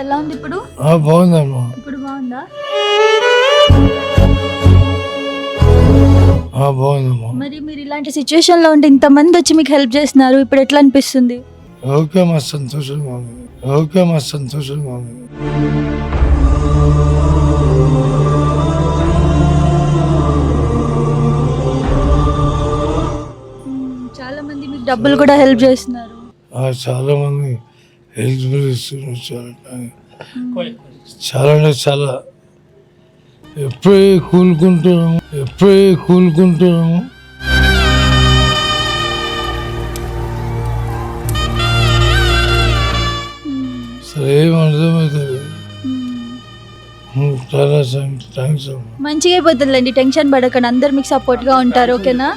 ఎలా ఉంది ఇప్పుడు? ఆ, బాగుందమ్మా ఇప్పుడు బాగుందా? ఆ, బాగుందమ్మా మరి మీరు ఇలాంటి సిచ్యువేషన్లో ఉంటే ఇంతమంది వచ్చి మీకు హెల్ప్ చేస్తున్నారు. ఇప్పుడు ఎట్లా అనిపిస్తుంది? ఓకే మా సంతోషంగా ఉంది ఓకే మా సంతోషంగా ఉంది డబ్బులు కూడా హెల్ప్ చేస్తున్నారు. చాలా మంది హెల్త్ బిల్ ఇస్తున్నారు చాలా చాలా అంటే చాలా. ఎప్పుడే కూలుకుంటున్నాము ఎప్పుడే కూలుకుంటున్నాము సరే అర్థమవుతుంది. చాలా థ్యాంక్స్ మంచిగా అయిపోతుందిలేండి టెన్షన్ పడకండి అందరు మీకు సపోర్ట్గా ఉంటారు ఓకేనా?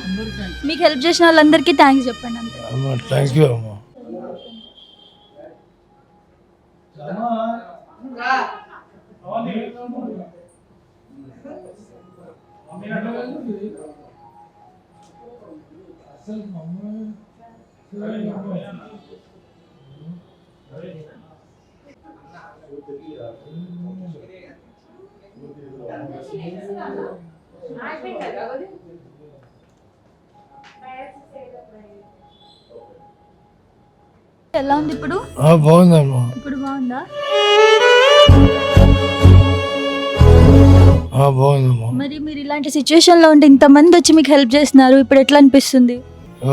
మీకు హెల్ప్ చేసిన వాళ్ళందరికీ థ్యాంక్స్ చెప్పండి అమ్మా థ్యాంక్ యూ అమ్మా ఎలా ఉంది ఇప్పుడు? బాగుందమ్మా ఇప్పుడు బాగుందా? బాగుందమ్మా మరి మీరు ఇలాంటి సిచ్యువేషన్లో ఉంటే ఇంతమంది వచ్చి మీకు హెల్ప్ చేస్తున్నారు ఇప్పుడు ఎట్లా అనిపిస్తుంది?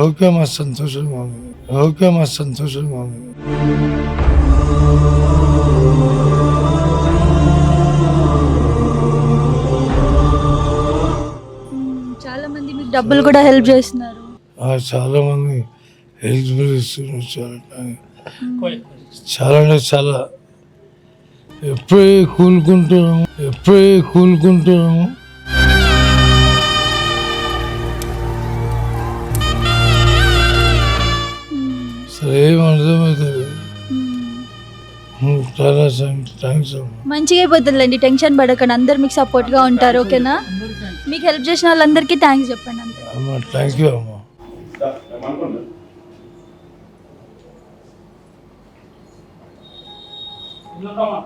ఓకే మా సంతోషంగా ఉంది ఓకే మా సంతోషంగా ఉంది మ్మ్, చాలా మంది మీకు డబ్బులు కూడా హెల్ప్ చేస్తున్నారు. చాలా మంది చాలా చాలా అంటే చాలా. ఎప్పుడే కూలుకుంటున్నాము ఎప్పుడే కూలుకుంటున్నాము సరే ఏం అర్థమవుతుంది. చాలా థ్యాంక్స్ మంచిగా అయిపోతుందిలేండి టెన్షన్ పడకండి అందరు మీకు సపోర్ట్గా ఉంటారు ఓకేనా? మీకు హెల్ప్ చేసిన వాళ్ళందరికీ థ్యాంక్స్ చెప్పండి అంతే అమ్మా థ్యాంక్ యూ అమ్మా. Nakaman.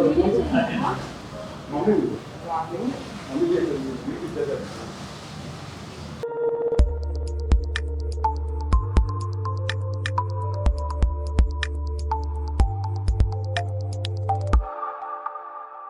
Thank you. two.